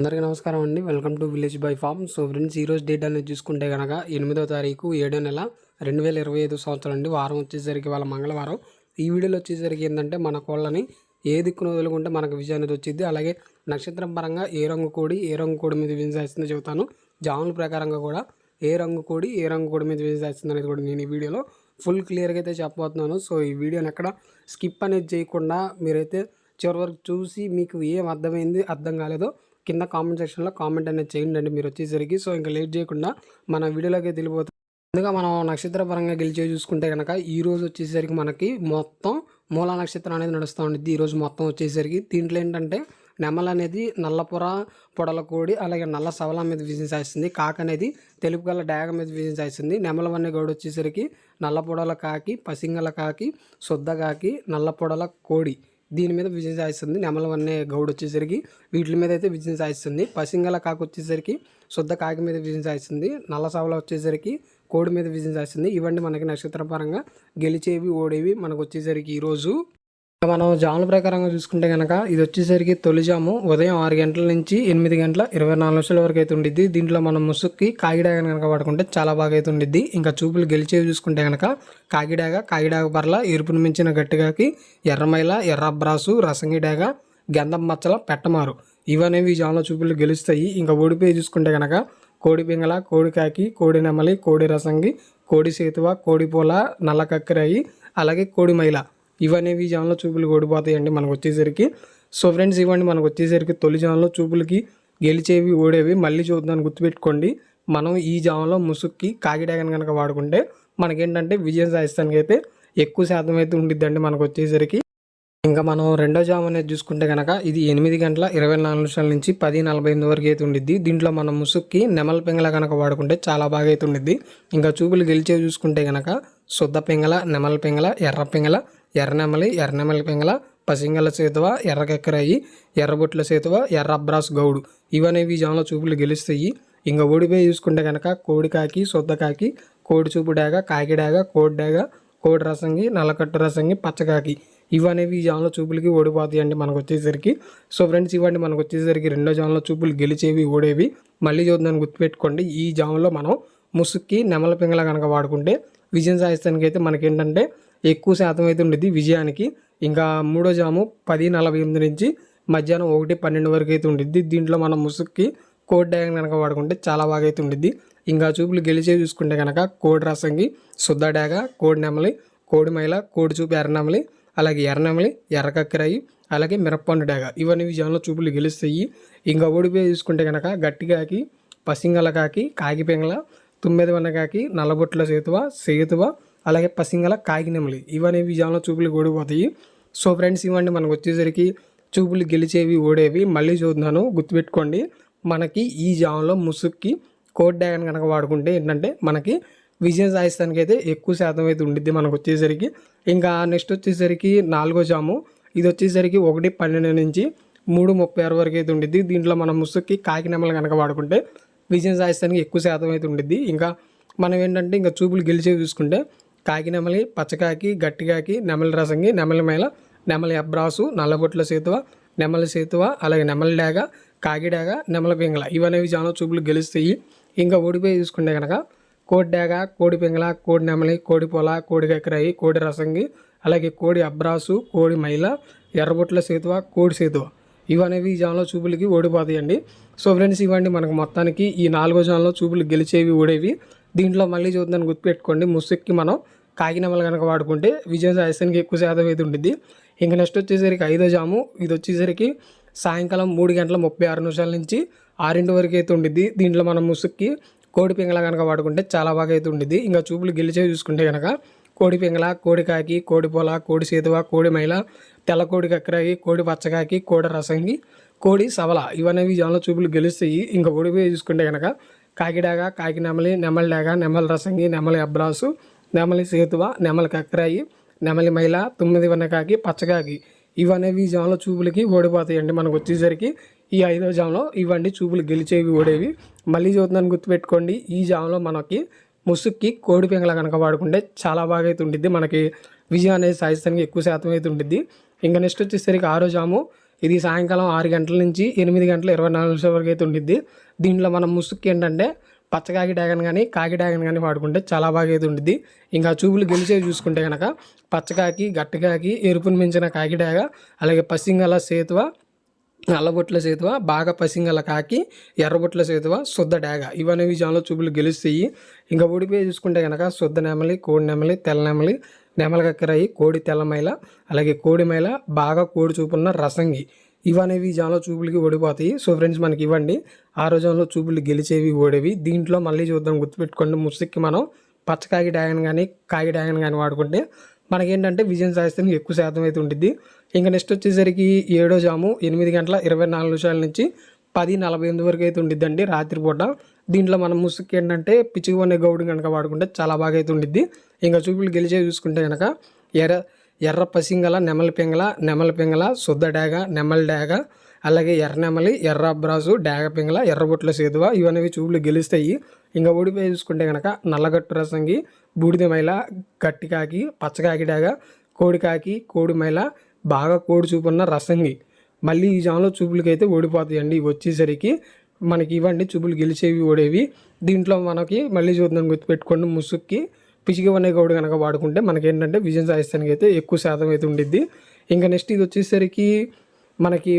అందరికీ నమస్కారం అండి. Welcome to village by farm. So friends ఈరోజు డేట్ అనేది చూసుకుంటే కనుక ఎనిమిదో తారీఖు ఏడో నెల రెండు వేల ఇరవై ఐదు సంవత్సరం అండి. వారం వచ్చేసరికి వాళ్ళ మంగళవారం. ఈ వీడియోలో వచ్చేసరికి ఏంటంటే మన కోళ్ళని ఏ దిక్కును వదులుకుంటే మనకు విజయం అనేది వచ్చింది. అలాగే నక్షత్రం పరంగా ఏ రంగు కోడి ఏ రంగు కోడి మీద విజయం చేస్తుందో చెబుతాను. జాముల ప్రకారంగా కూడా ఏ రంగు కోడి ఏ రంగు కోడి మీద విజయం సాధిస్తుంది అనేది కూడా నేను ఈ వీడియోలో ఫుల్ క్లియర్గా అయితే చెప్పబోతున్నాను. సో ఈ వీడియోని ఎక్కడ స్కిప్ అనేది చేయకుండా మీరైతే చివరి వరకు చూసి మీకు ఏం అర్థమైంది అర్థం కాలేదో కింద కామెంట్ సెక్షన్లో కామెంట్ అనేది చేయండి అండి మీరు వచ్చేసరికి. సో ఇంకా లేట్ చేయకుండా మన వీడియోలోకి వెళ్ళిపోతాం. ముందుగా మనం నక్షత్రపరంగా గెలిచే చూసుకుంటే కనుక ఈ రోజు వచ్చేసరికి మనకి మొత్తం మూల నక్షత్రం అనేది నడుస్తూ ఉండిద్ది. ఈరోజు మొత్తం వచ్చేసరికి దీంట్లో ఏంటంటే నెమల అనేది నల్లపుర పొడల కోడి అలాగే నల్ల సవల మీద విజయం చేస్తుంది కాక అనేది తెలుపు గల డాగ మీద విజయం చేస్తుంది నెమల వన్నె గౌడు వచ్చేసరికి నల్ల పొడల కాకి పసింగల కాకి శుద్ధ కాకి నల్ల పొడల కోడి. దీని మీద విజయం సాధిస్తుంది. నెమల వన్నె గౌడ్ వచ్చేసరికి వీటి మీద అయితే విజయం సాధిస్తుంది. పసింగల కాకు వచ్చేసరికి శుద్ధ కాకి మీద విజయం సాధిస్తుంది. నల్ల సవల వచ్చేసరికి కోడి మీద విజయం సాధిస్తుంది. ఇవన్నీ మనకి నక్షత్రపరంగా గెలిచేవి ఓడేవి మనకు వచ్చేసరికి ఈరోజు మనం జాముల ప్రకారంగా చూసుకుంటే కనుక ఇది వచ్చేసరికి తొలి జాము. ఉదయం ఆరు గంటల నుంచి ఎనిమిది గంటల ఇరవై నాలుగు నిమిషాల వరకు అయితే ఉండిద్ది. దీంట్లో మనం ముసుక్కి కాకిడాగ కనుక వాడుకుంటే చాలా బాగా అయితే ఉండిద్ది. ఇంకా చూపులు గెలిచేవి చూసుకుంటే కనుక కాకిడాగ కాకిడాగ పర్ల ఎరుపును మించిన గట్టిగాకి ఎర్రమైల ఎర్రబ్రాసు రసంగిడాగ గంధం మచ్చల పెట్టమారు. ఇవనేవి ఈ జాముల చూపులు గెలుస్తాయి. ఇంకా ఓడిపోయి చూసుకుంటే కనుక కోడి పింగళ కోడి కాకి కోడి నెమలి కోడి రసంగి కోడి సేతువ కోడి పూల నల్ల కక్కిరాయి అలాగే కోడి మైల. ఇవనేవి జాన్లో చూపులు ఓడిపోతాయండి మనకు వచ్చేసరికి. సో ఫ్రెండ్స్ ఇవ్వండి మనకు వచ్చేసరికి తొలి జాన్లో చూపులకి గెలిచేవి ఓడేవి మళ్ళీ చూద్దాం గుర్తుపెట్టుకోండి. మనం ఈ జామలో ముసుక్కి కాకిడాగన్ కనుక వాడుకుంటే మనకేంటంటే విజయం సాధిస్తానికి అయితే ఎక్కువ శాతం అయితే ఉండిద్దండి మనకు వచ్చేసరికి. ఇంకా మనం రెండో జామ్ అనేది చూసుకుంటే కనుక ఇది ఎనిమిది గంటల ఇరవై నాలుగు నిమిషాల నుంచి పది నలభై ఎనిమిది వరకు అయితే ఉండిద్ది. దీంట్లో మనం ముసుక్కి నెమల పింగళ కనుక వాడుకుంటే చాలా బాగా అయితే ఉండిద్ది. ఇంకా చూపులు గెలిచేవి చూసుకుంటే కనుక శుద్ధ పింగళ నెమల పింగళ ఎర్ర పింగళ ఎర్రనెమలి ఎర్రనెమలి పింగళ పసింగల సేతువ ఎర్రకెక్కరాయి ఎర్రబొట్ల సేతువ ఎర్ర అబ్రాస్ గౌడు. ఇవనేవి జామ్లో చూపులు గెలుస్తాయి. ఇంకా ఓడిపోయి చూసుకుంటే కనుక కోడి కాకి శుద్ధ కాకి కోడి చూపు డాగ కాకి డాగ కోడి డాగ కోడి రసంగి నల్లకట్టు రసంగి పచ్చకాకి ఇవనేవి ఈ జామ్లో చూపులకి ఓడిపోతాయి అండి మనకు వచ్చేసరికి. సో ఫ్రెండ్స్ ఇవన్నీ మనకు వచ్చేసరికి రెండో జామ్లో చూపులు గెలిచేవి ఓడేవి. మళ్ళీ చూద్దాన్ని గుర్తుపెట్టుకోండి. ఈ జామ్లో మనం ముసుక్కి నెమల పింగళ కనుక వాడుకుంటే విజయం సాధిస్తానికి అయితే మనకేంటంటే ఎక్కువ శాతం అయితే ఉండేది విజయానికి. ఇంకా మూడో జాము పది నలభై ఎనిమిది నుంచి మధ్యాహ్నం ఒకటి పన్నెండు వరకు అయితే ఉండిద్ది దీంట్లో మనం ముసుక్కి కోడ్ డ్యాగన్ కనుక వాడుకుంటే చాలా బాగా అయితే ఉండిద్ది ఇంకా చూపులు గెలిచే చూసుకుంటే కనుక కోడి రసంగి శుద్ధ డాగ కోడి నెమలి కోడి మైల కోడి చూపు ఎర్రనెమలి అలాగే ఎర్రనెమలి ఎర్రకక్కరాయి అలాగే మిరప్పండు డాగ ఇవన్నీ విజయంలో చూపులు గెలుస్తాయి. ఇంకా ఓడిపోయి చూసుకుంటే కనుక గట్టిగాకి పసింగల కాకి కాకి పెంగల తుమ్మెది వన్నకాకి నల్లబొట్ల సేతువ సేతువ అలాగే పసింగల కాకి నెమలి. ఇవన్నీ విజయంలో చూపులు ఓడిపోతాయి సో ఫ్రెండ్స్ ఇవ్వండి మనకు వచ్చేసరికి చూపులు గెలిచేవి ఓడేవి మళ్ళీ చూద్దాను. గుర్తుపెట్టుకోండి మనకి ఈ జాములో ముసుక్కి కోడ్ డ్యాగన్ కనుక వాడుకుంటే ఏంటంటే మనకి విజయం సాధిస్తానికి అయితే ఎక్కువ శాతం అయితే ఉండిద్ది మనకు వచ్చేసరికి. ఇంకా నెక్స్ట్ వచ్చేసరికి నాలుగో జాము. ఇది వచ్చేసరికి ఒకటి పన్నెండు నుంచి మూడు ముప్పై ఆరు వరకు అయితే ఉండిద్ది. దీంట్లో మనం ముసుక్కి కాకి నెమలు కనుక వాడుకుంటే విజయం సాధిస్తానికి ఎక్కువ శాతం అయితే ఉండిద్ది. ఇంకా మనం ఏంటంటే ఇంకా చూపులు గెలిచేవి చూసుకుంటే కాకి నెమలి పచ్చకాకి గట్టికాకి నెమలి రసంగి నెమలి మేళ నెమలి అబ్రాసు నల్లబొట్ల సేతువ నెమలి సేతువ అలాగే నెమలి డాగ కాకిడాగ నెమల పింగళ. ఇవనేవి చాలా చూపులు గెలుస్తాయి. ఇంకా ఓడిపోయి చూసుకుంటే కనుక కోడి డేగ కోడి పింగళ కోడి నెమలి కోడి పొల కోడి కక్కరాయి కోడి రసంగి అలాగే కోడి అబ్రాసు కోడి మైల ఎర్రబొట్ల సేతువ కోడి సేతువ. ఇవనేవి ఈ జాన్లో చూపులకి ఓడిపోతాయండి. సో ఫ్రెండ్స్ ఇవ్వండి మనకు మొత్తానికి ఈ నాలుగో జాన్లో చూపులు గెలిచేవి ఓడేవి. దీంట్లో మళ్ళీ చూద్దాం గుర్తుపెట్టుకోండి. ముసుక్కి మనం కాకినమలు కనుక వాడుకుంటే విజయం సాధిస్తానికి ఎక్కువ శాతం అయితే ఉంటుంది ఇంకా నెక్స్ట్ వచ్చేసరికి ఐదో జాము. ఇది వచ్చేసరికి సాయంకాలం మూడు గంటల ముప్పై ఆరు నిమిషాల నుంచి ఆరింటి వరకు అయితే ఉండిద్ది. దీంట్లో మనం ముసుక్కి కోడి పింగళ కనుక వాడుకుంటే చాలా బాగా అయితే ఉండిద్ది. ఇంకా చూపులు గెలిచే చూసుకుంటే కనుక కోడి పింగళ కోడి కాకి కోడి పొల కోడి సేతువ కోడి మైల తెల్ల కోడి కక్కరాకి కోడి పచ్చకాకి కోడి రసంగి కోడి సవల ఇవనేవి జాన్లో చూపులు గెలుస్తాయి. ఇంకా ఓడిపోయి చూసుకుంటే కనుక కాకిడాగ కాకి నెమలి నెమలి డాగ నెమలి రసంగి నెమలి అబ్రాసు నెమలి సేతువ నెమలి కక్కరాయి నెమలి మైల తొమ్మిది వన్నకాకి పచ్చకాకి ఇవనేవి ఈ జామ్లో చూపులకి ఓడిపోతాయండి మనకు వచ్చేసరికి. ఈ ఐదో జామ్లో ఇవన్నీ చూపులు గెలిచేవి ఓడేవి. మళ్ళీ చూద్దాన్ని గుర్తుపెట్టుకోండి ఈ జాములో మనకి ముసుక్కి కోడి పెంగల కనుక వాడుకుంటే చాలా బాగా అయితే ఉండిద్ది. మనకి విజయం అనేది సాధిస్తానికి ఎక్కువ శాతం అయితే ఉండిద్ది. ఇంకా నెక్స్ట్ వచ్చేసరికి ఆరో జాము. ఇది సాయంకాలం ఆరు గంటల నుంచి ఎనిమిది గంటల ఇరవై నాలుగు నిమిషాల వరకు అయితే ఉండిద్ది. దీంట్లో మనం ముసుక్కి ఏంటంటే పచ్చకాకి డ్యాగన్ కానీ కాకి డ్యాగన్ కానీ వాడుకుంటే చాలా బాగా అయితే ఉండిద్ది. ఇంకా చూపులు గెలిచేవి చూసుకుంటే కనుక పచ్చకాకి గట్టకాకి ఎరుపును మించిన కాకి డ్యాగ అలాగే పసింగల సేతువ నల్లబొట్ల సేతువ బాగా పసింగల కాకి ఎర్రబొట్ల సేతువ శుద్ధ డాగ ఇవన్నీ విజయంలో చూపులు గెలుస్తాయి. ఇంకా ఓడిపోయి చూసుకుంటే కనుక శుద్ధ నెమలి కోడి నెమలి తెల్ల నెమలి నెమల కక్కరాయి కోడి తెల్లమైల అలాగే కోడి మైల బాగా కోడి చూపున్న రసంగి. ఇవనేవి జాలో చూపులకి ఓడిపోతాయి. సో ఫ్రెండ్స్ మనకి ఇవ్వండి. ఆ రోజుల్లో చూపులు గెలిచేవి ఓడేవి. దీంట్లో మళ్ళీ చూద్దాం గుర్తుపెట్టుకోండి. ముసుక్కి మనం పచ్చకాగి డ్యాగన్ కానీ కాగి డ్యాగన్ కానీ వాడుకుంటే మనకేంటంటే విజయం సాధిస్తానికి ఎక్కువ శాతం అయితే ఉంటుంది ఇంకా నెక్స్ట్ వచ్చేసరికి ఏడో జాము ఎనిమిది గంటల ఇరవై నాలుగు నిమిషాల నుంచి పది నలభై ఎనిమిది వరకు అయితే ఉండిద్దండి రాత్రిపూట. దీంట్లో మనం ముసుగు ఏంటంటే పిచ్చిగా ఉన్న గౌడు కనుక వాడుకుంటే చాలా బాగా అయితే ఉండిద్ది. ఇంకా చూపులు గెలిచే చూసుకుంటే కనుక ఎర్ర ఎర్ర పసింగల నెమలి పింగల నెమలి పింగల శుద్ధ డేగ నెమలి డాగ అలాగే ఎర్ర నెమలి ఎర్ర అబ్రాజు డేగ పింగల ఎర్రబొట్ల సేతువ ఇవన్నీ చూపులు గెలుస్తాయి. ఇంకా ఓడిపోయి చూసుకుంటే కనుక నల్లగట్టు రసంగి బూడిద మైల గట్టికాకి పచ్చకాకి డాగ కోడికాకి కోడి మైల బాగా కోడి చూపున్న రసంగి. మళ్ళీ ఈ జామ్లో చూపులకి అయితే ఓడిపోతాయండి. వచ్చేసరికి మనకి ఇవ్వండి చూపులు గెలిచేవి ఓడేవి. దీంట్లో మనకి మళ్ళీ చూద్దాం గుర్తుపెట్టుకోండి. ముసుక్కి పిచ్చిగా అనే గౌడు కనుక వాడుకుంటే మనకి ఏంటంటే విజయం సాధిస్తానికి అయితే ఎక్కువ శాతం అయితే ఉండిద్ది. ఇంకా నెక్స్ట్ ఇది వచ్చేసరికి మనకి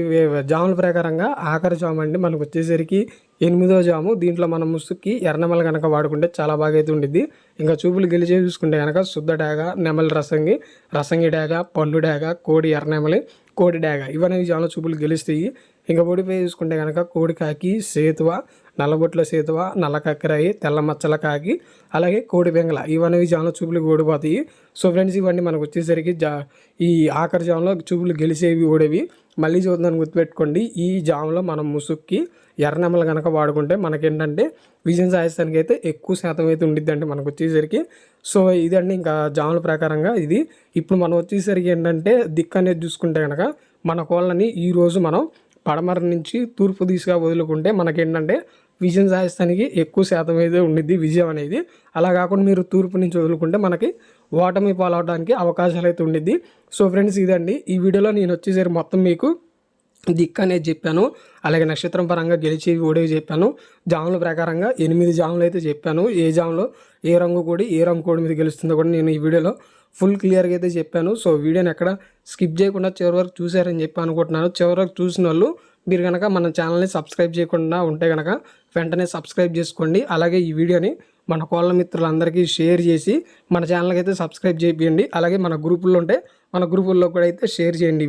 జాముల ప్రకారంగా ఆఖరి జాము అండి. మనకు వచ్చేసరికి ఎనిమిదో జాము. దీంట్లో మనం ముసుక్కి ఎర్రనెమలు కనుక వాడుకుంటే చాలా బాగా అయితే ఉండిద్ది. ఇంకా చూపులు గెలిచే చూసుకుంటే కనుక శుద్ధ డాగ నెమలి రసంగి రసంగి డాగ పండు డాగ కోడి ఎర్రనెమలి కోడి డాగ ఇవన్నీ జాములు చూపులు గెలుస్తాయి. ఇంకా ఓడిపోయి చూసుకుంటే కనుక కోడి కాకి సేతువ నల్లబొట్ల సేతువ నల్ల కక్కరాయి తెల్ల మచ్చల కాకి అలాగే కోడి బెంగళ. ఇవన్నీ జాముల చూపులు ఓడిపోతాయి సో ఫ్రెండ్స్ ఇవన్నీ మనకు వచ్చేసరికి జా ఈ ఆఖరి జాములో చూపులు గెలిచేవి ఓడేవి మళ్ళీ చూద్దాన్ని గుర్తుపెట్టుకోండి. ఈ జాములో మనం ముసుక్కి ఎర్రనెమ్మలు కనుక వాడుకుంటే మనకేంటంటే విజయం సాధిస్తానికి అయితే ఎక్కువ శాతం అయితే ఉండిద్దండి మనకు వచ్చేసరికి. సో ఇదండి ఇంకా జాముల ప్రకారంగా ఇది. ఇప్పుడు మనం వచ్చేసరికి ఏంటంటే దిక్కు అనేది చూసుకుంటే కనుక మన కోళ్ళని ఈరోజు మనం పడమర నుంచి తూర్పు దిశగా వదులుకుంటే మనకేంటంటే విజయం సాధిస్తానికి ఎక్కువ శాతం అయితే ఉండిద్ది విజయం అనేది. అలా కాకుండా మీరు తూర్పు నుంచి వదులుకుంటే మనకి ఓటమి పాలవడానికి అవకాశాలు అయితే ఉండిద్ది. సో ఫ్రెండ్స్ ఇదండి. ఈ వీడియోలో నేను వచ్చేసరికి మొత్తం మీకు దిక్కు అనేది చెప్పాను. అలాగే నక్షత్రం పరంగా గెలిచి ఓడేవి చెప్పాను. జాముల ప్రకారంగా ఎనిమిది జాములు అయితే చెప్పాను. ఏ జాములో ఏ రంగు కోడి ఏ రంగు కోడి మీద గెలుస్తుందో కూడా నేను ఈ వీడియోలో ఫుల్ క్లియర్గా అయితే చెప్పాను. సో వీడియోని ఎక్కడ స్కిప్ చేయకుండా చివరి వరకు చూశారని చెప్పి అనుకుంటున్నాను. చివరి వరకు చూసిన వాళ్ళు మీరు కనుక మన ఛానల్ని సబ్స్క్రైబ్ చేయకుండా ఉంటే కనుక వెంటనే సబ్స్క్రైబ్ చేసుకోండి. అలాగే ఈ వీడియోని మన కోళ్ళ మిత్రులందరికీ షేర్ చేసి మన ఛానల్కి అయితే సబ్స్క్రైబ్ చేయండి. అలాగే మన గ్రూపుల్లో ఉంటే మన గ్రూపుల్లో కూడా అయితే షేర్ చేయండి.